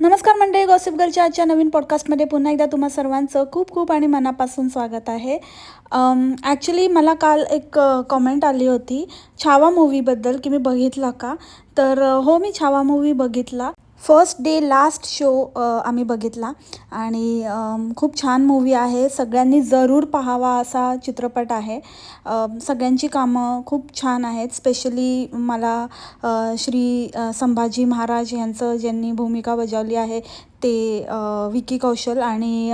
नमस्कार मंडळी गॉसिप गर्लच्या आजच्या नवीन पॉडकास्टमध्ये पुन्हा एकदा तुम्हा सर्वांचं खूप खूप आणि मनापासून स्वागत आहे. ॲक्च्युली मला काल एक कॉमेंट आली होती छावा मूवीबद्दल की मी बघितला का? तर हो मी छावा मूवी बघितला. फर्स्ट डे लास्ट शो आम्ही बघितला. आणि खूप छान मूवी आहे. सगळ्यांनी जरूर पाहावा असा चित्रपट आहे. सगळ्यांची कामं खूप छान आहेत. स्पेशली मला श्री संभाजी महाराज यांचं ज्यांनी भूमिका बजावली आहे ते विकी कौशल आणि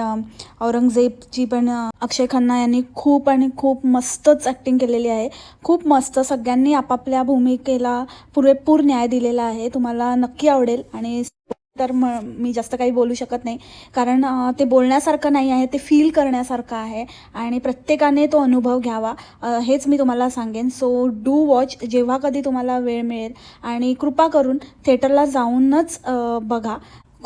औरंगजेबची पण अक्षय खन्ना यांनी खूप आणि खूप मस्तच ॲक्टिंग केलेली आहे. खूप मस्त सगळ्यांनी आपापल्या भूमिकेला पुरेपूर न्याय दिलेला आहे. तुम्हाला नक्की आवडेल आणि तर म मी जास्त काही बोलू शकत नाही. कारण ते बोलण्यासारखं नाही आहे ते फील करण्यासारखं आहे आणि प्रत्येकाने तो अनुभव घ्यावा. हेच मी तुम्हाला सांगेन. सो डू वॉच जेव्हा कधी तुम्हाला वेळ मिळेल आणि कृपा करून थिएटरला जाऊनच बघा.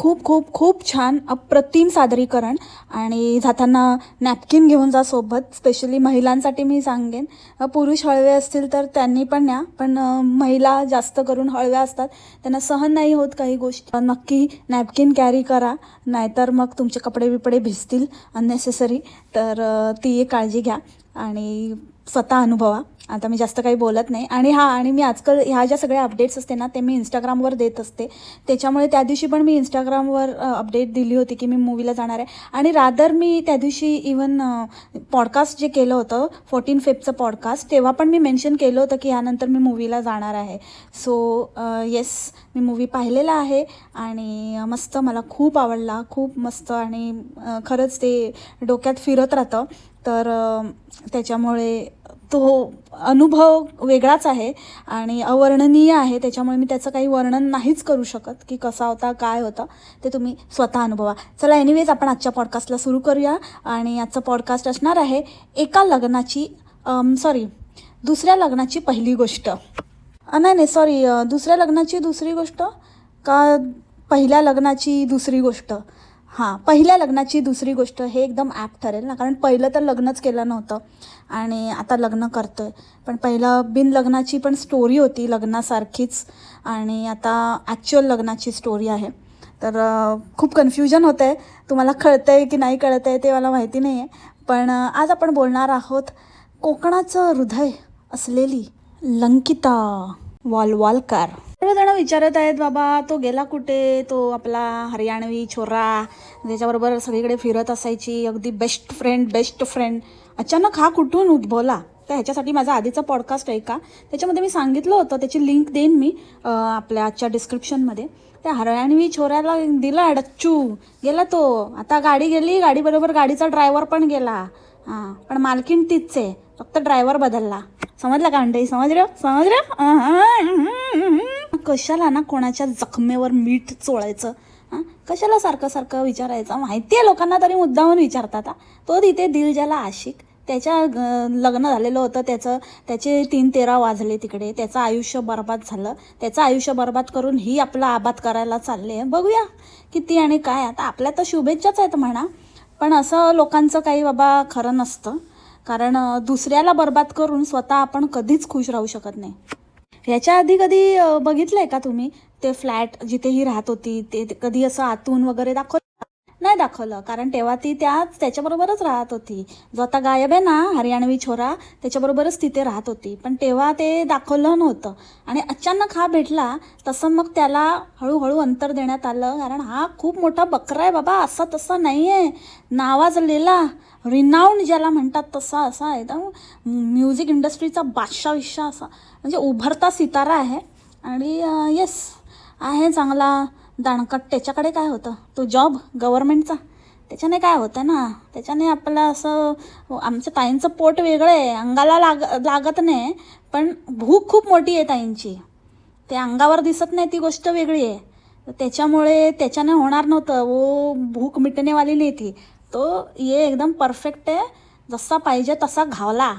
खूप खूप खूप छान अप्रतिम सादरीकरण आणि जाताना नॅपकिन घेऊन जा सोबत स्पेशली महिलांसाठी मी सांगेन. पुरुष हळवे असतील तर त्यांनी पण न्या पण महिला जास्त करून हळव्या असतात. त्यांना सहन नाही होत काही गोष्टी. नक्की नॅपकिन कॅरी करा नाहीतर मग तुमचे कपडे बिपडे भिजतील अननेसेसरी तर ती एक काळजी घ्या आणि स्वतः अनुभवा. आता मी जास्त काही बोलत नाही. आणि हां आणि मी आजकाल ह्या ज्या सगळ्या अपडेट्स असते ना ते मी इंस्टाग्रामवर देत असते. त्याच्यामुळे त्या दिवशी पण मी इंस्टाग्रामवर अपडेट दिली होती की मी मूवीला जाणार आहे. आणि रादर मी त्या दिवशी इवन पॉडकास्ट जे केलं होतं फोर्टीन फेबचं पॉडकास्ट तेव्हा पण मी मेन्शन केलं होतं की यानंतर मी मूवीला जाणार आहे. सो येस मी मूवी पाहिलेला आहे आणि मस्त मला खूप आवडला. खूप मस्त आणि खरंच ते डोक्यात फिरत राहतं. तर त्याच्यामुळे तो अनुभव वेगळाच आहे आणि अवर्णनीय आहे त्याच्यामुळे मी त्याचं काही वर्णन नाहीच करू शकत की कसा होता काय होता ते तुम्ही स्वतः अनुभवा. चला एनिवेज आपण आजच्या पॉडकास्टला सुरू करूया आणि आजचं पॉडकास्ट असणार आहे एका लग्नाची सॉरी दुसऱ्या लग्नाची पहिली गोष्ट. नाही नाही सॉरी दुसऱ्या लग्नाची दुसरी गोष्ट का पहिल्या लग्नाची दुसरी गोष्ट? हां पहिल्या लग्नाची दुसरी गोष्ट हे एकदम ॲप ठरेल ना कारण पहिलं तर लग्नच केलं नव्हतं आणि आता लग्न करतो आहे पण पहिलं बिन लग्नाची पण स्टोरी होती लग्नासारखीच आणि आता ॲक्च्युअल लग्नाची स्टोरी आहे. तर खूप कन्फ्युजन होतं आहे तुम्हाला कळतं आहे की नाही कळतं आहे ते मला माहिती नाही आहे पण आज आपण बोलणार आहोत कोकणाचं हृदय असलेली लंकिता वालवालकर. सर्वजण विचारत आहेत बाबा तो गेला कुठे? तो आपला हरियाणवी छोरा त्याच्याबरोबर सगळीकडे फिरत असायची अगदी बेस्ट फ्रेंड बेस्ट फ्रेंड अचानक हा कुठून उद्भवला? तर ह्याच्यासाठी माझा आधीचा पॉडकास्ट आहे का? त्याच्यामध्ये मी सांगितलं होतं त्याची लिंक देईन मी आपल्या आजच्या डिस्क्रिप्शनमध्ये त्या हरयाणवी छोऱ्याला दिला डच्चू गेला तो. आता गाडी गेली गाडीबरोबर गाडीचा ड्रायव्हर पण गेला. हां पण मालकीण तीच आहे. फक्त ड्रायव्हर बदलला. समजलं का मंडळी समजलं समजलं? कशाला ना कोणाच्या जखमेवर मीठ चोळायचं? हां कशाला सारखं सारखं विचारायचं? माहिती आहे लोकांना तरी मुद्दामून विचारतात तो तिथे दिल ज्याला आशिक. त्याच्या लग्न झालेलं होतं. त्याचं त्याचे तीन तेरा वाजले तिकडे. त्याचं आयुष्य बर्बाद झालं. त्याचं आयुष्य बर्बाद करून ही आपला आबाद करायला चालले आहे. बघूया किती आणि काय. आता आपल्या तर शुभेच्छाच आहेत म्हणा. पण असं लोकांचं काही बाबा खरं नसतं. कारण दुसऱ्याला बर्बाद करून स्वतः आपण कधीच खुश राहू शकत नाही. ह्याच्या आधी कधी बघितलंय का तुम्ही? ते फ्लॅट जिथे ही राहत होती ते ते कधी असं आतून वगैरे दाखवलं? नाही दाखवलं. कारण तेव्हा ती त्याच त्याच्याबरोबरच राहत होती. जो आता गायब आहे ना हरियाणवी छोरा त्याच्याबरोबरच तिथे राहत होती. पण तेव्हा ते दाखवलं नव्हतं. आणि अचानक हा भेटला तसं मग त्याला हळूहळू अंतर देण्यात आलं. कारण हा खूप मोठा बकरा आहे बाबा असा तसा नाही आहे नावाजलेला रिनाऊंड ज्याला म्हणतात तसा असा एकदम म्युझिक इंडस्ट्रीचा बादशा विश्वा असा. म्हणजे उभरता सितारा आहे. आणि येस आहे चांगला. दाणकट त्याच्याकडे काय होतं? तो जॉब गव्हर्मेंटचा त्याच्याने काय होतं ना त्याच्याने आपलं असं आमच्या ताईंचं पोट वेगळं आहे. अंगाला लाग लागत नाही पण भूक खूप मोठी आहे ताईंची. ते अंगावर दिसत नाही ती गोष्ट वेगळी आहे. तर त्याच्यामुळे त्याच्याने होणार नव्हतं. वो भूक मिटणेवाली नाही ती. तो ये एकदम परफेक्ट आहे. जसा पाहिजे तसा घावला.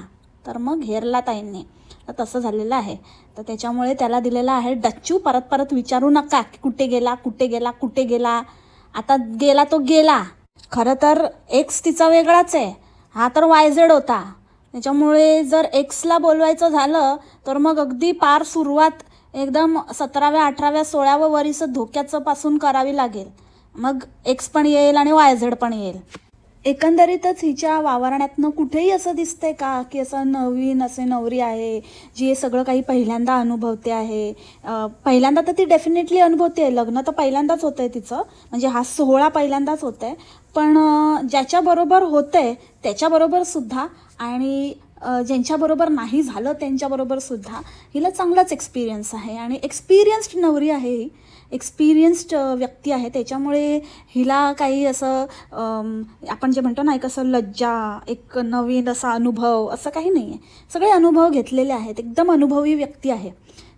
तर मग घेरला ताईंनी. तर तसं झालेलं आहे. तर त्याच्यामुळे त्याला दिलेला आहे डच्चू परत परत विचारू नका की कुठे गेला कुठे गेला कुठे गेला. आता गेला तो गेला. खरं तर एक्स तिचा वेगळाच आहे. हा तर वायझेड होता. त्याच्यामुळे जर एक्सला बोलवायचं झालं तर मग अगदी पार सुरुवात एकदम सतराव्या अठराव्या सोळाव्या वरीस धोक्याचं पासून करावी लागेल. मग एक्स पण येईल आणि वायझेड पण येईल. एकंदरीतच हिच्या वावरण्यातनं कुठेही असं दिसतंय का? की असं नवीन असे नवरी आहे जी हे सगळं काही पहिल्यांदा अनुभवते आहे. पहिल्यांदा तर ती डेफिनेटली अनुभवते आहे लग्न तर पहिल्यांदाच होतं आहे तिचं. म्हणजे हा सोहळा पहिल्यांदाच होत आहे पण ज्याच्याबरोबर होतं आहे त्याच्याबरोबर सुद्धा आणि ज्यांच्याबरोबर नाही झालं त्यांच्याबरोबर सुद्धा हिला चांगलाच एक्सपिरियन्स आहे. आणि एक्सपिरियन्स्ड नवरी आहे ही. एक्सपिरियन्स्ड व्यक्ती आहे. त्याच्यामुळे हिला काही असं आपण जे म्हणतो ना एक असं लज्जा एक नवीन असा अनुभव असं काही नाही आहे सगळे अनुभव घेतलेले आहेत. एकदम अनुभवी व्यक्ती आहे.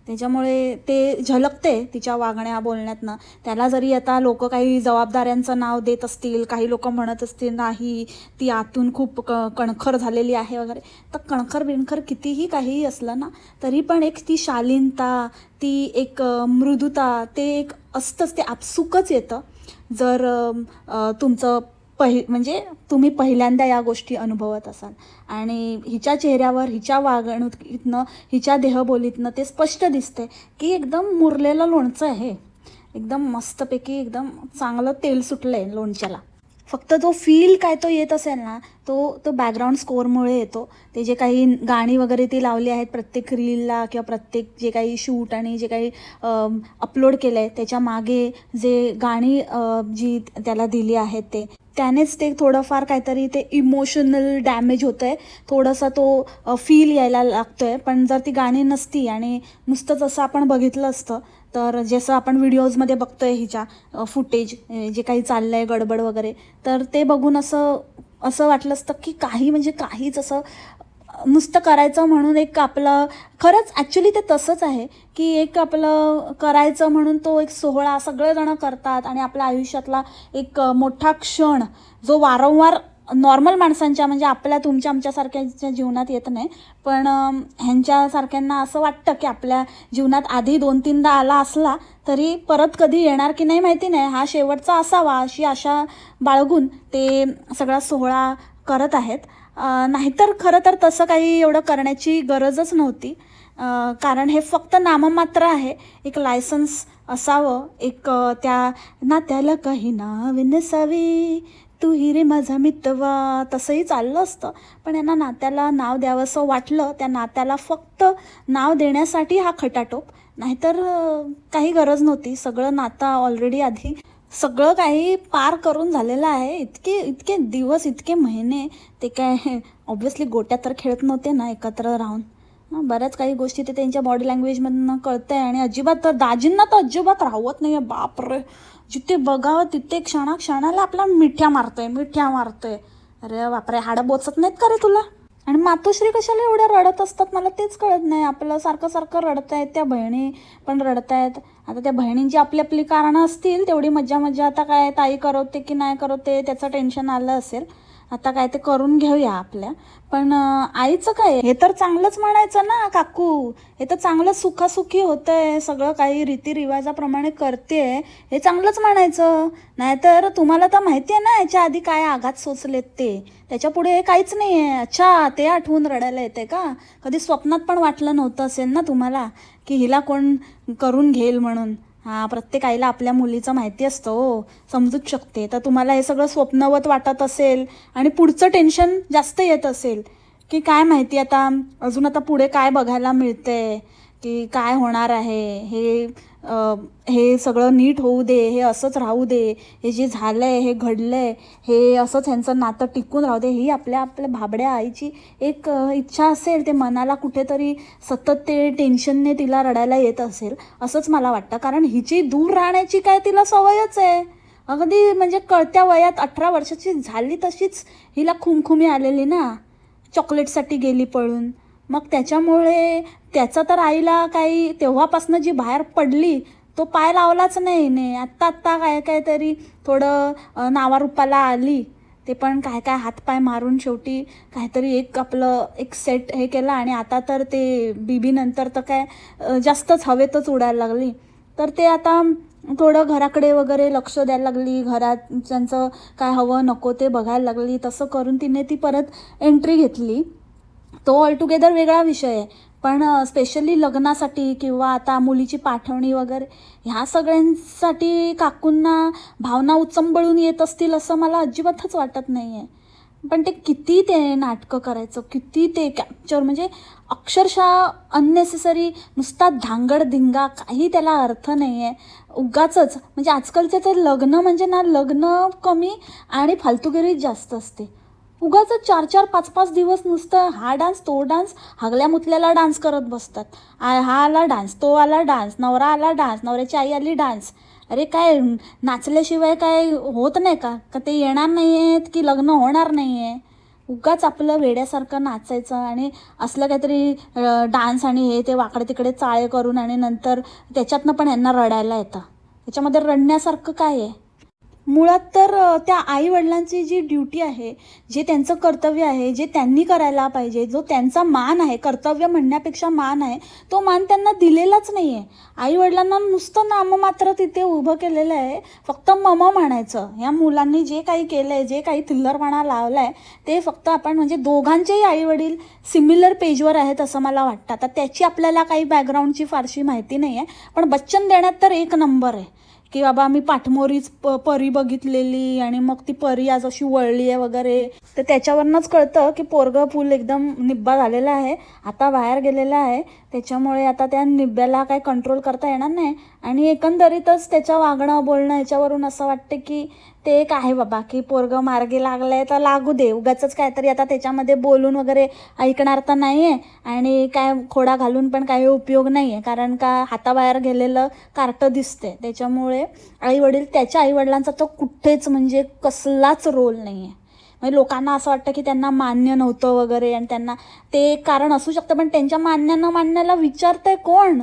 त्याच्यामुळे ते झलकते तिच्या वागण्या बोलण्यातनं. त्याला जरी आता लोक काही जबाबदाऱ्यांचं नाव देत असतील काही लोक म्हणत असतील नाही ती आतून खूप क कणखर झालेली आहे वगैरे तर कणखर बिणखर कितीही काहीही असलं ना तरी पण एक ती शालीनता ती एक मृदुता ते एक असतंच ते आपसुकच येतं. जर तुमचं पहि म्हणजे तुम्ही पहिल्यांदा या गोष्टी अनुभवत असाल. आणि हिच्या चेहऱ्यावर हिच्या वागणुकीतनं हिच्या देहबोलीतनं ते स्पष्ट दिसते की एकदम मुरलेलं लोणचं आहे एकदम मस्तपैकी एकदम चांगलं तेल सुटलं आहे लोणच्याला. फक्त जो फील काय तो येत असेल ना तो तो बॅकग्राऊंड स्कोअरमुळे येतो. ते जे काही गाणी वगैरे ती लावली आहेत प्रत्येक रीलला किंवा प्रत्येक जे काही शूट आणि जे काही अपलोड केलं आहे त्याच्यामागे जे गाणी जी त्याला दिली आहेत ते त्यानेच ते थोडंफार काहीतरी ते इमोशनल डॅमेज होतं आहे थोडासा तो फील यायला लागतो आहे पण जर ती गाणी नसती आणि नुसतंच असं आपण बघितलं असतं तर जसं आपण व्हिडिओजमध्ये बघतोय हिच्या फुटेज जे काही चाललं आहे गडबड वगैरे तर ते बघून असं असं वाटलं असतं की काही म्हणजे काहीच असं नुसतं करायचं म्हणून एक आपलं खरंच ॲक्च्युली ते तसंच आहे की एक आपलं करायचं म्हणून तो एक सोहळा सगळेजणं करतात आणि आपल्या आयुष्यातला एक मोठा क्षण जो वारंवार नॉर्मल माणसांच्या म्हणजे आपल्या तुमच्या आमच्यासारख्यांच्या जीवनात येत नाही. पण ह्यांच्यासारख्यांना असं वाटतं की आपल्या जीवनात आधी दोन तीनदा आला असला तरी परत कधी येणार की नाही माहिती नाही. हा शेवटचा असावा अशी आशा बाळगून ते सगळा सोहळा करत आहेत. नाहीतर खरं तर तसं काही एवढं करण्याची गरजच नव्हती. कारण हे फक्त नाममात्र आहे. एक लायसन्स असावं. एक त्या नात्याला काही नाव नसावी. तू ही रे माझा मितवा. तसंही चाललं असतं. पण यांना नात्याला नाव द्यावंसं वाटलं. त्या नात्याला फक्त नाव देण्यासाठी हा खटाटोप. नाहीतर काही गरज नव्हती. सगळं नातं ऑलरेडी आधी सगळं काही पार करून झालेलं आहे. इतके इतके दिवस इतके महिने. ते काय ऑब्व्हियसली गोट्यात तर खेळत नव्हते ना एकत्र राहून. बऱ्याच काही गोष्टी ते त्यांच्या बॉडी लँग्वेजमधनं कळतंय. आणि अजिबात तर दाजींना तर अजिबात राहत नाही आहे बापरे! जिथे बघावं तिथे क्षणा क्षणाला आपला मिठ्या मारतोय मिठ्या मारतोय. अरे बापरे हाडं बोचत नाहीत का रे तुला? आणि मातोश्री कशाला एवढ्या रडत असतात? मला तेच कळत नाही. आपलं सारखं सारखं रडतायत त्या बहिणी पण रडतायत. आता त्या बहिणींची आपली आपली कारणं असतील तेवढी मज्जा मज्जा आता काय ताई करवते की नाही करवते त्याचं टेन्शन आलं असेल आता काय ते करून घेऊया आपल्या. पण आईचं काय? हे तर चांगलंच म्हणायचं ना काकू. हे तर चांगलं सुखासुखी होतंय सगळं काही रीतिरिवाजाप्रमाणे करते. हे चांगलंच म्हणायचं. नाहीतर तुम्हाला तर माहिती आहे ना याच्या आधी काय आघात सोचलेत ते. त्याच्यापुढे हे काहीच नाही आहे अच्छा ते आठवून रडायला येते का? कधी स्वप्नात पण वाटलं नव्हतं असेल ना तुम्हाला. की हिला कोण करून घेईल म्हणून. हा प्रत्येक आईला आपल्या मुलीचं माहिती असतं हो. समजूच शकते. तर तुम्हाला हे सगळं स्वप्नवत वाटत असेल आणि पुढचं टेन्शन जास्त येत असेल. की काय माहिती आता? अजून आता पुढे काय बघायला मिळतंय? की काय होणार आहे? हे हे सगळं नीट होऊ दे हे असंच राहू दे हे जे झालं आहे हे घडलं आहे हे असंच ह्यांचं नातं टिकून राहू दे ही आपल्या आपल्या भाबड्या आईची एक इच्छा असेल ते मनाला कुठेतरी सतत ते टेन्शनने तिला रडायला येत असेल असंच मला वाटतं. कारण हिची दूर राहण्याची काय तिला सवयच आहे. अगदी म्हणजे कळत्या वयात अठरा वर्षाची झाली तशीच हिला खुमखुमी आलेली ना चॉकलेटसाठी गेली पळून. मग त्याच्यामुळे त्याचं तर आईला काही तेव्हापासनं जी बाहेर पडली तो पाय लावलाच नाही ने आत्ता आत्ता काय काय तरी थोडं नावारूपाला आली. ते पण काय काय हातपाय मारून शेवटी काहीतरी एक आपलं एक सेट हे केलं आणि आता तर ते बीबीनंतर तर काय जास्तच हवेतच उडायला लागली. तर ते आता थोडं घराकडे वगैरे लक्ष द्यायला लागली. घरात त्यांचं काय हवं नको ते बघायला लागली. तसं करून तिने ती परत एंट्री घेतली. तो ऑलटुगेदर वेगळा विषय आहे. पण स्पेशली लग्नासाठी किंवा आता मुलीची पाठवणी वगैरे ह्या सगळ्यांसाठी काकूंना भावना उचंबळून येत असतील असं मला अजिबातच वाटत नाही आहे पण ते किती ते नाटकं करायचं किती ते कॅप्चर म्हणजे अक्षरशः अननेसेसरी नुसता धांगड धिंगा काही त्याला अर्थ नाही आहे उगाच म्हणजे आजकालचे ते लग्न म्हणजे ना लग्न कमी आणि फालतूगिरी जास्त असते. उगाच चार चार पाच पाच दिवस नुसतं हा डान्स तो डान्स हगल्या मुतल्याला डान्स करत बसतात. हा आला डान्स तो आला डान्स नवरा आला डान्स नवऱ्याची आई आली डान्स. अरे काय नाचल्याशिवाय काय होत नाही का? का ते येणार नाही आहेत की लग्न होणार नाही आहे उगाच आपलं वेड्यासारखं नाचायचं आणि असलं काहीतरी डान्स आणि हे ते वाकडे तिकडे चाळे करून आणि नंतर त्याच्यातनं पण यांना रडायला येतं. त्याच्यामध्ये रडण्यासारखं काय आहे? मुळात तर त्या आईवडिलांची जी ड्युटी आहे जे त्यांचं कर्तव्य आहे जे त्यांनी करायला पाहिजे जो त्यांचा मान आहे कर्तव्य म्हणण्यापेक्षा मान आहे तो मान त्यांना दिलेलाच नाही आहे आईवडिलांना नुसतं नाममात्र तिथे उभं केलेलं आहे फक्त मम म्हणायचं. ह्या मुलांनी जे काही केलं आहे जे काही थिल्लरपणा लावला आहे ते फक्त आपण म्हणजे दोघांचेही आईवडील सिमिलर पेजवर आहेत असं मला वाटतं. आता त्याची आपल्याला काही बॅकग्राऊंडची फारशी माहिती नाही आहे पण बच्चन देण्यात तर एक नंबर आहे. की बाबा मी पाठमोरीच प परी बघितलेली आणि मग ती परी आज अशी वळली आहे वगैरे. तर त्याच्यावरनंच कळतं की पोरगं फुल एकदम निब्बा झालेला आहे. आता बाहेर गेलेला आहे. त्याच्यामुळे आता त्या निब्ब्याला काही कंट्रोल करता येणार नाही. आणि एकंदरीतच त्याच्या वागणं बोलणं ह्याच्यावरून असं वाटतं की ते एक आहे बाबा की पोरगं मार्गी लागलंय तर लागू दे. उगाच काहीतरी आता त्याच्यामध्ये बोलून वगैरे ऐकणार तर नाही आहे आणि काय खोडा घालून पण काही उपयोग नाही आहे कारण का हाताबाहेर गेलेलं कार्ट दिसते त्याच्यामुळे आईवडील त्याच्या आईवडिलांचा तो कुठेच म्हणजे कसलाच रोल नाही आहे म्हणजे लोकांना असं वाटतं की त्यांना मान्य नव्हतं वगैरे आणि त्यांना ते कारण असू शकतं पण त्यांच्या मान्य न मान्याला विचारतंय कोण?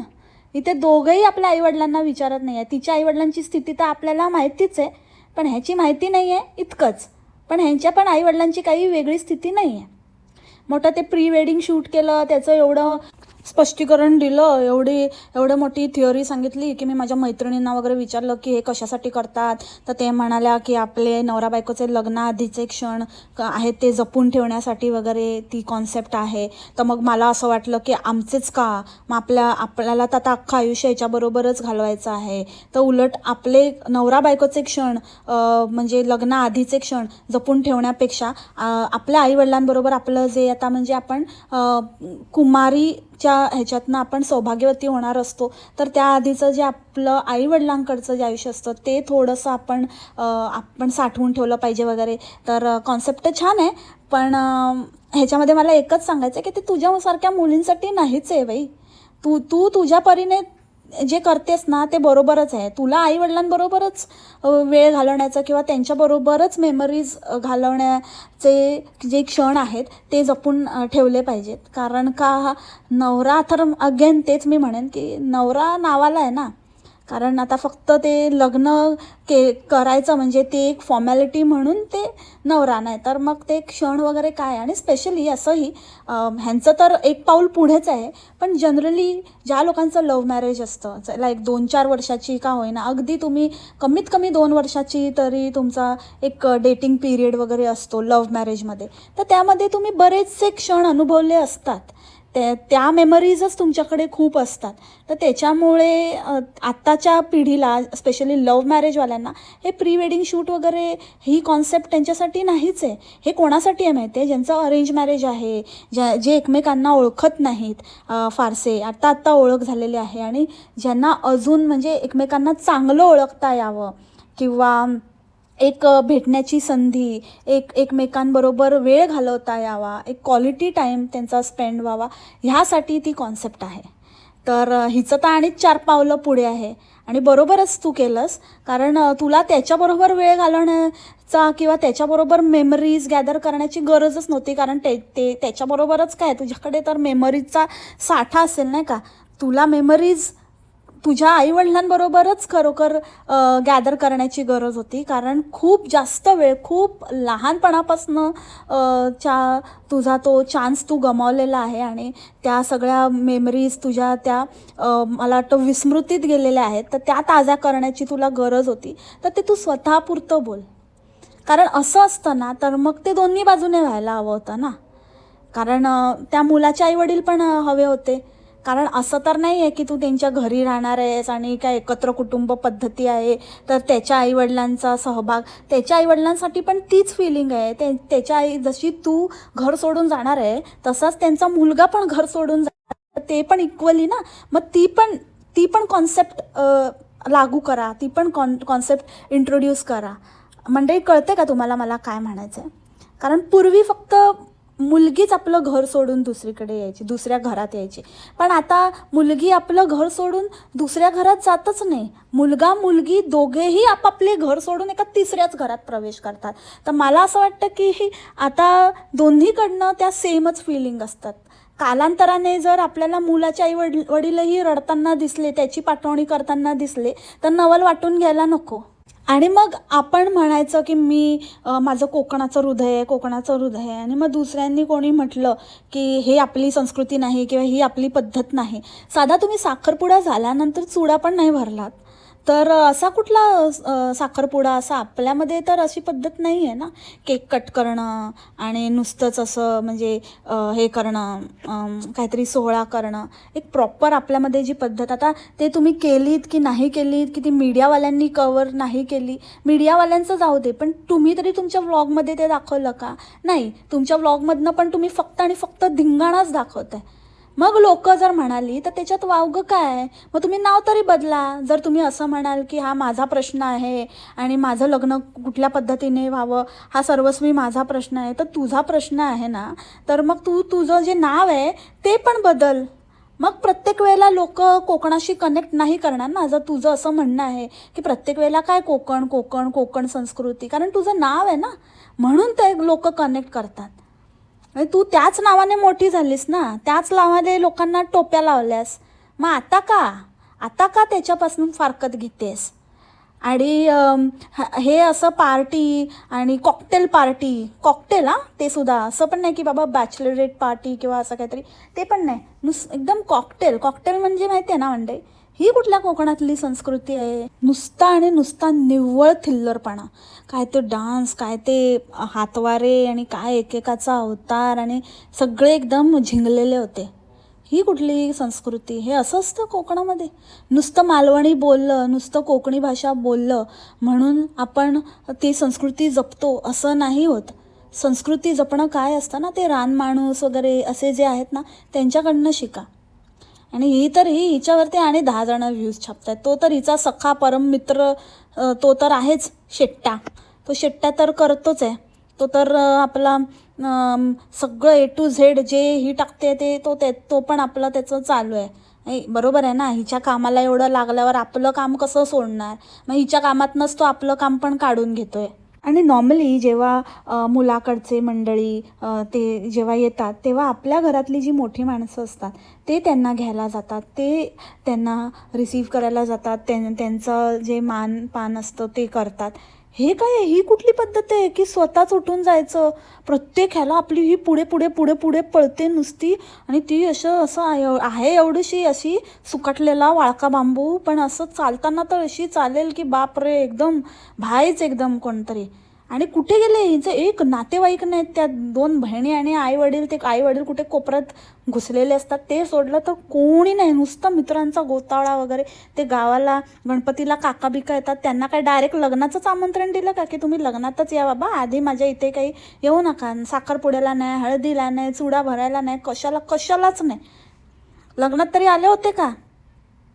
इथे दोघंही आपल्या आईवडिलांना विचारत नाही आहे तिच्या आईवडिलांची स्थिती तर आपल्याला माहितीच आहे. पण ह्याची माहिती नाही आहे इतकंच. पण ह्यांच्या पण आईवडिलांची काही वेगळी स्थिती नाही आहे मोठं ते प्री वेडिंग शूट केलं त्याचं एवढं स्पष्टीकरण दिलं एवढी एवढं मोठी थिअरी सांगितली की मी माझ्या मैत्रिणींना वगैरे विचारलं की हे कशासाठी करतात. तर ते म्हणाल्या की आपले नवरा बायकोचे लग्नाआधीचे क्षण आहेत ते जपून ठेवण्यासाठी वगैरे ती कॉन्सेप्ट आहे. तर मग मला असं वाटलं की आमचेच का? मग आपल्या आपल्याला तर आता अख्खं आयुष्य याच्याबरोबरच घालवायचं आहे. तर उलट आपले नवरा बायकोचे क्षण म्हणजे लग्नाआधीचे क्षण जपून ठेवण्यापेक्षा आपल्या आईवडिलांबरोबर आपलं जे आता म्हणजे आपण कुमारी च्या ह्याच्यातनं आपण सौभाग्यवती होणार असतो. तर त्याआधीचं जे आपलं आईवडिलांकडचं जे आयुष्य असतं ते थोडंसं आपण आपण साठवून ठेवलं पाहिजे वगैरे. तर कॉन्सेप्ट छान आहे. पण ह्याच्यामध्ये मला एकच सांगायचं आहे की ते तुझ्यासारख्या मुलींसाठी नाहीच आहे बाई. तू तू तुझ्या परीने जे करतेस ना ते बरोबरच आहे. तुला आईवडिलांबरोबरच वेळ घालवण्याचं किंवा त्यांच्याबरोबरच मेमरीज घालवण्याचे जे क्षण आहेत ते जपून ठेवले पाहिजेत. कारण का नवरा तर अगेन तेच मी म्हणेन की नवरा नावाला आहे ना. कारण आता फक्त ते लग्न के करायचं म्हणजे ते एक फॉर्मॅलिटी म्हणून ते नवरा नाही. तर मग ते क्षण वगैरे काय? आणि स्पेशली असंही ह्यांचं तर एक पाऊल पुढेच आहे. पण जनरली ज्या लोकांचं लव्ह मॅरेज असतं लाईक दोन चार वर्षाची का होईना अगदी तुम्ही कमीत कमी दोन वर्षाची तरी तुमचा एक डेटिंग पिरियड वगैरे असतो लव्ह मॅरेजमध्ये तर त्यामध्ये तुम्ही बरेचसे क्षण अनुभवले असतात. त्या त्या मेमरीजच तुमच्याकडे खूप असतात. तर त्याच्यामुळे आत्ताच्या पिढीला स्पेशली लव्ह मॅरेजवाल्यांना हे प्री वेडिंग शूट वगैरे ही कॉन्सेप्ट त्यांच्यासाठी नाहीच आहे. हे कोणासाठी आहे माहिती आहे ज्यांचं अरेंज मॅरेज आहे ज्या जे एकमेकांना ओळखत नाहीत फारसे. आत्ता आत्ता ओळख झालेली आहे आणि ज्यांना अजून म्हणजे एकमेकांना चांगलं ओळखता यावं किंवा एक भेटण्याची संधी एक एकमेकांबरोबर वेळ घालवता यावा एक क्वालिटी टाईम त्यांचा स्पेंड व्हावा ह्यासाठी ती कॉन्सेप्ट आहे. तर हिचं तर आणिच चार पावलं पुढे आहे. आणि बरोबरच तू केलंस कारण तुला त्याच्याबरोबर वेळ घालवण्याचा किंवा त्याच्याबरोबर मेमरीज गॅदर करण्याची गरजच नव्हती कारण ते ते त्याच्याबरोबरच काय तुझ्याकडे तर मेमरीजचा साठा असेल नाही का? तुला मेमरीज तुझ्या आईवडिलांबरोबरच खरोखर गॅदर करण्याची गरज होती. कारण खूप जास्त वेळ खूप लहानपणापासनं च्या तुझा तो चान्स तू गमावलेला आहे आणि त्या सगळ्या मेमरीज तुझ्या त्या मला वाटतं विस्मृतीत गेलेल्या आहेत. तर त्या ताज्या करण्याची तुला गरज होती. तर ते तू स्वतःपुरतं बोल. कारण असं असतं ना तर मग ते दोन्ही बाजूने व्हायला हवं होतं ना. कारण त्या मुलाचे आईवडील पण हवे होते. कारण असं तर नाही आहे की तू त्यांच्या घरी राहणार आहेस आणि काय एकत्र कुटुंब पद्धती आहे तर त्याच्या आईवडिलांचा सहभाग त्याच्या आईवडिलांसाठी पण तीच फिलिंग आहे. ते त्याच्या आई जशी तू घर सोडून जाणार आहे तसाच त्यांचा मुलगा पण घर सोडून जाणार ते पण इक्वली ना? मग ती पण ती पण कॉन्सेप्ट लागू करा. ती पण कॉन कॉन्सेप्ट इंट्रोड्यूस करा. म्हणजे कळते का तुम्हाला मला काय म्हणायचं आहे कारण पूर्वी फक्त मुलगीच आपलं घर सोडून दुसरीकडे यायची दुसऱ्या घरात यायची. पण आता मुलगी आपलं घर सोडून दुसऱ्या घरात जातच नाही. मुलगा मुलगी दोघेही आपापले घर सोडून एका तिसऱ्याच घरात प्रवेश करतात. तर मला असं वाटतं की ही आता दोन्हीकडनं त्या सेमच फिलिंग असतात. कालांतराने जर आपल्याला मुलाचे आई वडील वडीलही रडताना दिसले त्याची पाठवणी करताना दिसले तर नवल वाटून घ्यायला नको. आणि मग आपण म्हणायचं की मी माझं कोकणाचं हृदय आहे कोकणाचं हृदय आहे. आणि मग दुसऱ्यांनी कोणी म्हटलं की हे आपली संस्कृती नाही किंवा ही आपली पद्धत नाही. साधा तुम्ही साखरपुडा झाल्यानंतर चुडा पण नाही भरलात. तर असा कुठला साखरपुडा असा आपल्यामध्ये तर अशी पद्धत नाही आहे ना? केक कट करणं आणि नुसतंच असं म्हणजे हे करणं काहीतरी सोहळा करणं एक प्रॉपर आपल्यामध्ये जी पद्धत आता ते तुम्ही केलीत की नाही केलीत की ती मीडियावाल्यांनी कवर नाही केली? मीडियावाल्यांचं जाऊ दे पण तुम्ही तरी तुमच्या व्लॉगमध्ये ते दाखवलं का? नाही तुमच्या व्लॉगमधनं पण तुम्ही फक्त आणि फक्त धिंगाणाच आहे मग लोक जर म्हणाली तर त्याच्यात वावगं काय? मग तुम्ही नाव तरी बदला. जर तुम्ही असं म्हणाल की हा माझा प्रश्न आहे आणि माझं लग्न कुठल्या पद्धतीने व्हावं? हा सर्वस्वी माझा प्रश्न आहे. तर तुझा प्रश्न आहे ना तर मग तू तुझं जे नाव आहे ते पण बदल. मग प्रत्येक वेळेला लोक कोकणाशी कनेक्ट नाही करणार ना. जर तुझं असं म्हणणं आहे की प्रत्येक वेळेला काय कोकण कोकण कोकण संस्कृती? कारण तुझं नाव आहे ना. म्हणून ते लोक कनेक्ट करतात. आणि तू त्याच नावाने मोठी झालीस ना? त्याच नावाने लोकांना टोप्या लावल्यास. मग आता का? आता का त्याच्यापासून फारकत घेतेस? आणि हे असं पार्टी आणि कॉकटेल पार्टी कॉकटेल हां? ते सुद्धा. असं पण नाही की बाबा बॅचलरेट पार्टी किंवा असं काहीतरी. ते पण नाही. नुस एकदम कॉकटेल. कॉकटेल म्हणजे माहिती आहे ना म्हणजे ही कुठल्या कोकणातली संस्कृती आहे? नुसता आणि नुसता निव्वळ थिल्लरपणा काय ते डान्स काय ते हातवारे आणि काय एकेकाचा अवतार आणि सगळे एकदम झिंगलेले होते. ही कुठली संस्कृती? हे असं असतं कोकणामध्ये? नुसतं मालवणी बोललं नुसतं कोकणी भाषा बोललं म्हणून आपण ती संस्कृती जपतो असं नाही होत. संस्कृती जपणं काय असतं ना ते रानमाणूस वगैरे असे जे आहेत ना त्यांच्याकडनं शिका. आणि ही तर ही हिच्यावरती आणि दहा जण व्ह्यूज छापतात तो तर हिचा सखा परम मित्र तो तर आहेच शेट्टा. तो शेट्टा तर करतोच आहे. तो तर आपला सगळं ए टू झेड जे ही टाकते ते तो ते तो पण आपलं त्याचं चालू आहे. नाही, बरोबर आहे ना? हिच्या कामाला एवढं लागल्यावर आपलं काम कसं सोडणार? मग हिच्या कामातनंच तो आपलं काम पण काढून घेतो आहे आणि नॉर्मली जेव्हा मुलाकडचे मंडळी ते जेव्हा येतात तेव्हा आपल्या घरातली जी मोठी माणसं असतात ते त्यांना घ्यायला जातात. ते त्यांना रिसीव करायला जातात. त्यां त्यांचं जे मान पान असतं ते करतात. हे काय आहे? ही कुठली पद्धत आहे की स्वतःच उठून जायचं? प्रत्येक ह्याला आपली ही पुढे पुढे पुढे पुढे पळते नुसती आणि ती असं असं आहे आहे एवढीशी अशी सुकटलेला वाळका बांबू पण असं चालताना तर अशी चालेल की बाप रे एकदम भायच एकदम कोणतरी. आणि कुठे गेले? हिचं एक नातेवाईक नाहीत त्या दोन बहिणी आणि आई वडील ते आई वडील कुठे कोपऱ्यात घुसलेले असतात. ते सोडलं तर कोणी नाही. नुसतं मित्रांचा गोतावळा वगैरे. ते गावाला गणपतीला काका बिका येतात. त्यांना काय डायरेक्ट लग्नाचंच आमंत्रण दिलं का? की तुम्ही लग्नातच या बाबा. आधी माझ्या इथे काही येऊ नका. साखरपुड्याला नाही हळदीला नाही चुडा भरायला नाही. कशाला कशालाच नाही. लग्नात तरी आले होते का?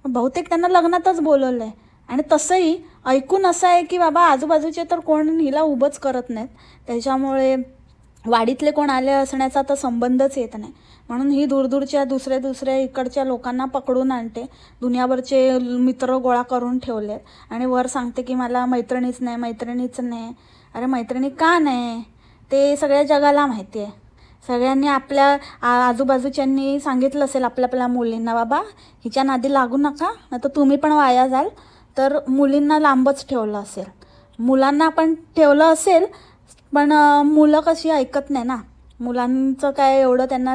बहुतेक त्यांना लग्नातच बोलवलं आहे आणि तसंही ऐकून असं आहे की बाबा आजूबाजूचे तर कोण हिला उभंच करत नाहीत. त्याच्यामुळे वाडीतले कोण आले असण्याचा तर संबंधच येत नाही. म्हणून ही दूरदूरच्या दुसऱ्या दुसऱ्या इकडच्या लोकांना पकडून आणते. दुनियाभरचे मित्र गोळा करून ठेवले. आणि वर सांगते की मला मैत्रिणीच नाही मैत्रिणीच नाही. अरे मैत्रिणी का नाही? ते सगळ्या जगाला माहिती आहे. सगळ्यांनी आपल्या आ- आजूबाजूच्यांनी सांगितलं असेल आपल्या आपल्या मुलींना बाबा हिच्या नादी लागू नका. नाही तर तुम्ही पण वाया जाल. तर मुलींना लांबच ठेवलं असेल. मुलांना पण ठेवलं असेल पण मुलं कशी ऐकत नाही ना. मुलांचं काय एवढं त्यांना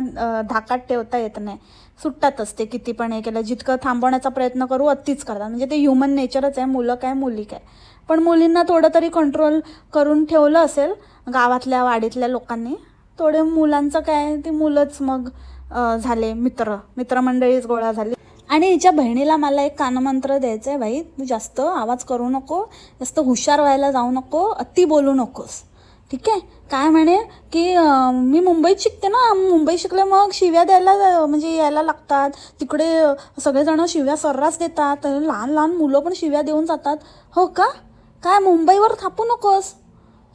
धाकात ठेवता येत नाही. सुट्टातच ते किती पण हे केलं जितकं थांबवण्याचा प्रयत्न करू अतिच करतात. म्हणजे ते ह्युमन नेचरच आहे मुलं काय मुली काय. पण मुलींना थोडं तरी कंट्रोल करून ठेवलं असेल गावातल्या वाडीतल्या लोकांनी थोडे मुलांचं काय ते मुलंच मग झाले मित्र. मित्रमंडळीच गोळा झाली. आणि हिच्या बहिणीला मला एक कानमंत्र द्यायचं आहे भाई तू जास्त आवाज करू नको जास्त हुशार व्हायला जाऊ नको अति बोलू नकोस. ठीक आहे. काय म्हणे की मी मुंबईत शिकते ना मुंबईत शिकले मग शिव्या द्यायला म्हणजे यायला लागतात. तिकडे सगळेजणं सगळेजण शिव्या सर्रास देतात. लहान लहान मुलं पण शिव्या देऊन जातात. हो का? काय मुंबईवर थापू नकोस.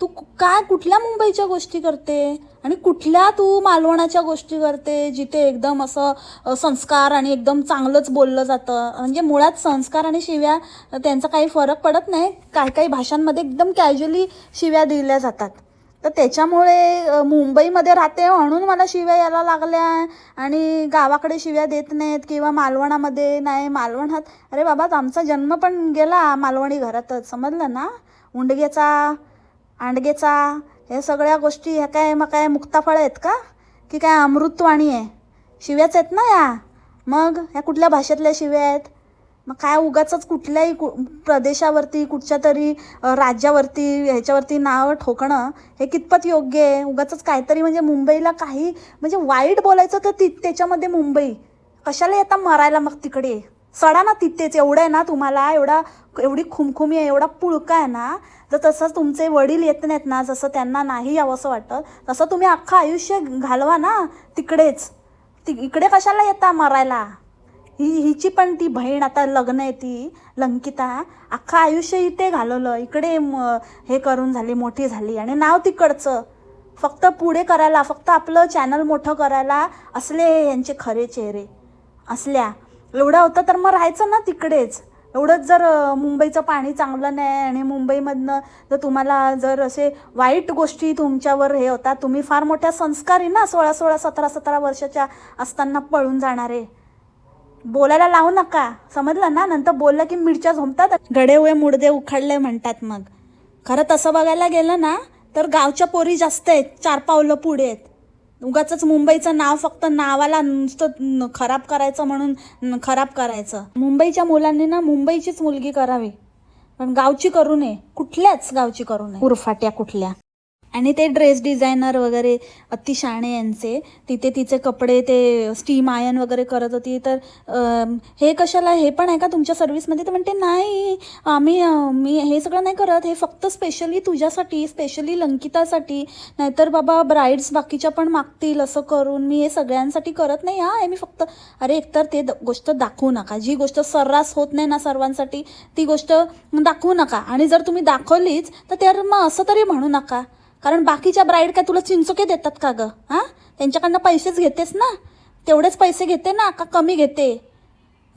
तू काय कुठल्या मुंबईच्या गोष्टी करते? आणि कुठल्या तू मालवणाच्या गोष्टी करते जिथे एकदम असं संस्कार आणि एकदम चांगलंच बोललं जातं? म्हणजे मुळात संस्कार आणि शिव्या त्यांचा काही फरक पडत नाही. काही काही भाषांमध्ये एकदम कॅज्युअली शिव्या दिल्या जातात. तर त्याच्यामुळे मुंबईमध्ये राहते हो. म्हणून मला शिव्या यायला लागल्या. आणि गावाकडे शिव्या देत नाहीत किंवा मालवणामध्ये नाही. मालवणात अरे बाबा आमचा जन्म पण गेला मालवणी घरातच. समजलं ना? उंडगेचा आंडगेचा हे सगळ्या गोष्टी ह्या काय मग काय मुक्ताफळ आहेत का? की काय अमृतवाणी आहे? शिव्याच आहेत ना या? मग ह्या कुठल्या भाषेतल्या शिव्या आहेत? मग काय उगाच कुठल्याही कु प्रदेशावरती कुठच्या तरी राज्यावरती ह्याच्यावरती नाव ठोकणं हे कितपत योग्य आहे? उगाच काहीतरी म्हणजे मुंबईला काही म्हणजे वाईट बोलायचं तर ती त्याच्यामध्ये मुंबई. कशाला येता मरायला मग तिकडे सडा ना तिथेच एवढं आहे ना तुम्हाला एवढा एवढी खुमखुमी आहे एवढा पुळका आहे ना जर तसंच तुमचे वडील येत नाहीत ना जसं त्यांना नाही यावंसं वाटतं तसं तुम्ही अख्खं आयुष्य घालवा ना तिकडेच. ती इकडे कशाला येता मरायला? ही हिची पण ती बहीण आता लग्न आहे ती लंकिता. अख्खं आयुष्य इथे घालवलं. इकडे म- हे करून झाली मोठी झाली. आणि नाव तिकडचं. फक्त पुढे करायला फक्त आपलं चॅनल मोठं करायला असले यांचे खरे चेहरे. असल्या. एवढं होतं तर मग राहायचं ना तिकडेच. एवढंच जर मुंबईचं पाणी चांगलं नाही आणि मुंबईमधनं जर तुम्हाला जर असे वाईट गोष्टी तुमच्यावर हे होतात तुम्ही फार मोठ्या संस्कारी ना सोळा सोळा सतरा सतरा वर्षाच्या असताना पळून जाणारे. बोलायला लावू नका. समजलं ना? नंतर बोललं की मिरच्या झोमतात. गडे उळे मुडदे उखाडले म्हणतात मग. खरं तसं बघायला गेलं ना तर गावच्या पोरी जास्त आहेत. चार पावलं पुढे आहेत. उगाच मुंबईचं नाव फक्त नावाला नुसतं खराब करायचं म्हणून खराब करायचं. मुंबईच्या मुलांनी ना मुंबईचीच मुलगी करावी. पण गावची करू नये. कुठल्याच गावची करू नये. उरफाट्या कुठल्या? आणि ते ड्रेस डिझायनर वगैरे अतिशाणे यांचे तिथे तिचे कपडे ते स्टीम आयन वगैरे करत होती. तर हे कशाला हे पण आहे का तुमच्या सर्व्हिसमध्ये तर म्हणते नाही आम्ही मी हे सगळं नाही करत. हे फक्त स्पेशली तुझ्यासाठी स्पेशली लंकितासाठी. नाहीतर बाबा ब्राईड्स बाकीच्या पण मागतील असं करून मी हे सगळ्यांसाठी करत नाही. हा हे मी फक्त अरे एकतर ते द- गोष्ट दाखवू नका. जी गोष्ट सर्रास होत नाही ना सर्वांसाठी ती गोष्ट दाखवू नका. आणि जर तुम्ही दाखवलीच तर तर मग असं तरी म्हणू नका. कारण बाकीच्या ब्राईड काय तुला चिंचोके देतात का गं? हां? त्यांच्याकडनं पैसेच घेतेस ना? तेवढेच पैसे घेते ना का कमी घेते?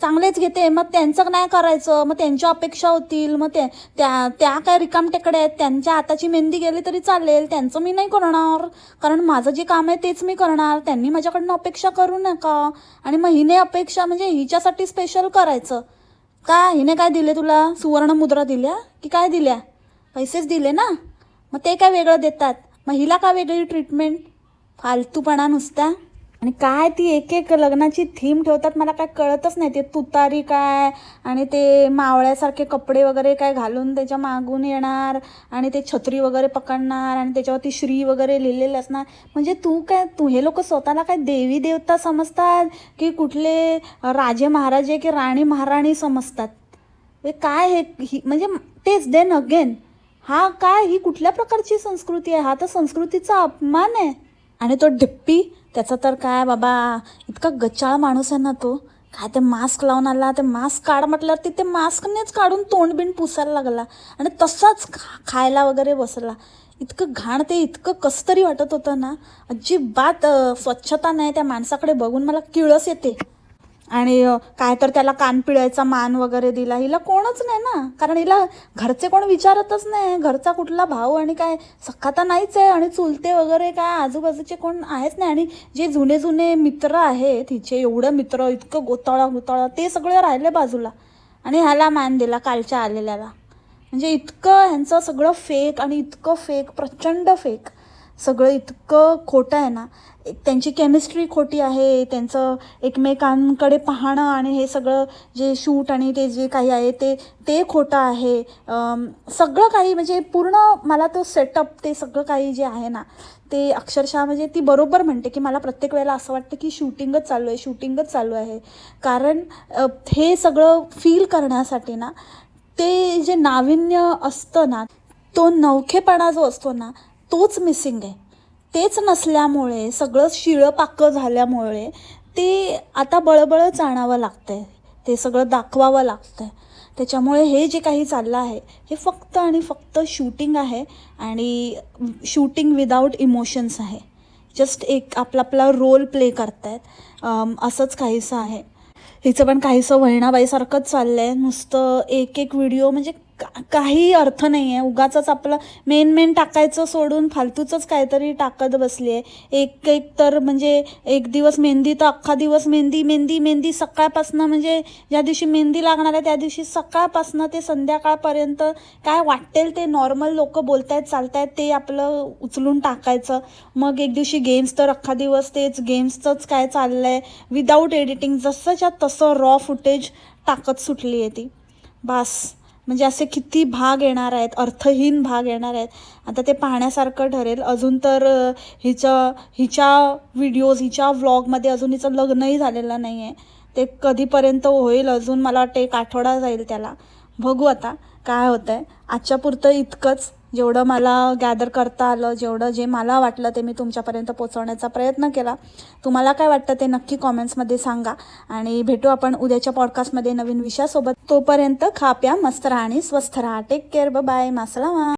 चांगलेच घेते. मग त्यांचं नाही करायचं. मग त्यांच्या अपेक्षा होतील. मग ते त्या त्या काय रिकामटेकडे आहेत? त्यांच्या हाताची मेहंदी गेली तरी चालेल. त्यांचं मी नाही करणार. कारण माझं जे काम आहे तेच मी करणार. त्यांनी माझ्याकडनं अपेक्षा करू नका. आणि मग हिने अपेक्षा म्हणजे हिच्यासाठी स्पेशल करायचं. का? हिने काय दिले तुला? सुवर्ण मुद्रा दिल्या? की काय दिल्या? पैसेच दिले ना? मग ते काय वेगळं देतात? मग हिला का वेगळी ट्रीटमेंट फालतूपणा नुसता? आणि काय ती एक एक लग्नाची थीम ठेवतात मला काय कळतच नाही. ते तुतारी काय? आणि ते मावळ्यासारखे कपडे वगैरे काय घालून त्याच्या मागून येणार? आणि ते छत्री वगैरे पकडणार? आणि त्याच्यावरती श्री वगैरे लिहिलेले असणार? म्हणजे तू काय तू हे लोक स्वतःला काय देवी देवता समजतात? की कुठले राजे महाराजे की राणी महाराणी समजतात? हे काय हे ही म्हणजे तेच देन अगेन हा काय? ही कुठल्या प्रकारची संस्कृती आहे? हा तर संस्कृतीचा अपमान आहे. आणि तो डिप्पी त्याचा तर काय बाबा? इतका गचाळ माणूस आहे ना तो. काय ते मास्क लावून आला? ते मास्क काढ म्हटल्यावर तिथे मास्कनेच काढून तोंड बिंड पुसायला लागला. आणि तसाच खा खायला वगैरे बसला. इतकं घाण ते इतकं कसतरी वाटत होतं ना. अजिबात स्वच्छता नाही त्या माणसाकडे बघून मला किळस येते. आणि काय तर त्याला कान पिळायचा मान वगैरे दिला हिला कोणच नाही ना. कारण हिला घरचे कोण विचारतच नाही. घरचा कुठला भाऊ आणि काय सख्खा तर नाहीच आहे. आणि चुलते वगैरे काय आजूबाजूचे कोण आहेच नाही. आणि जे जुने जुने मित्र आहेत हिचे एवढं मित्र इतकं गोताळा गोताळा ते सगळे राहिले बाजूला. आणि ह्याला मान दिला कालच्या आलेल्याला. म्हणजे इतकं ह्यांचं सगळं फेक आणि इतकं फेक प्रचंड फेक सगळं इतकं खोटं आहे ना. एक त्यांची केमिस्ट्री खोटी आहे त्यांचं एकमेकांकडे पाहणं आणि हे सगळं जे शूट आणि ते जे काही आहे ते ते खोटं आहे. सगळं काही म्हणजे पूर्ण मला तो सेटअप ते सगळं काही जे आहे ना ते अक्षरशः म्हणजे ती बरोबर म्हणते की मला प्रत्येक वेळेला असं वाटतं की शूटिंगच चालू आहे शूटिंगच चालू आहे. कारण हे सगळं फील करण्यासाठी ना ते जे नाविन्य असतं ना तो नवखेपणा जो असतो ना तोच मिसिंग आहे. तेच नसल्यामुळे सगळं शिळं पाकं झाल्यामुळे ते आता बळबळच आणावं लागतं आहे ते सगळं दाखवावं लागतं आहे त्याच्यामुळे हे जे काही चाललं आहे हे फक्त आणि फक्त शूटिंग आहे आणि शूटिंग विदाऊट इमोशन्स आहे. जस्ट एक आपला आपला रोल प्ले करतायत असंच काहीसं आहे. हिचं पण काहीसं वहिणाबाईसारखंच चाललं आहे नुसतं एक एक व्हिडिओ म्हणजे का काही अर्थ नाही आहे उगाचच आपलं मेन मेन टाकायचं सोडून फालतूचंच काहीतरी टाकत बसली आहे एक एक तर म्हणजे एक दिवस मेहंदी तर अख्खा दिवस मेहंदी मेहंदी मेहंदी सकाळपासनं म्हणजे ज्या दिवशी मेहंदी लागणार आहे त्या दिवशी सकाळपासनं ते संध्याकाळपर्यंत काय वाटेल ते नॉर्मल लोक बोलतायत चालतायत ते आपलं उचलून टाकायचं. मग एक दिवशी गेम्स तर अख्खा दिवस तेच गेम्सचंच काय चाललं आहे विदाऊट एडिटिंग जसंच्या तसं रॉ फुटेज टाकत सुटली आहे ती. बास. म्हणजे असे किती भाग येणार आहेत अर्थहीन भाग येणार आहेत. आता ते पाहण्यासारखं ठरेल. अजून तर हिचं हिच्या व्हिडिओज हिच्या व्लॉगमध्ये अजून हिचं लग्नही झालेलं नाही आहे ते कधीपर्यंत होईल अजून मला वाटतं एक आठवडा जाईल त्याला. बघू आता काय होतं आहे आजच्या पुरतं इतकंच. जेवढं मला गॅदर करता आलं जेवढं जे मला वाटलं ते मी तुमच्यापर्यंत पोचवण्याचा प्रयत्न केला. तुम्हाला काय वाटतं ते नक्की कॉमेंट्समध्ये सांगा. आणि भेटू आपण उद्याच्या पॉडकास्टमध्ये नवीन विषयासोबत. तोपर्यंत खा प्या मस्त राहा आणि स्वस्थ राहा. Take care bye मासलामा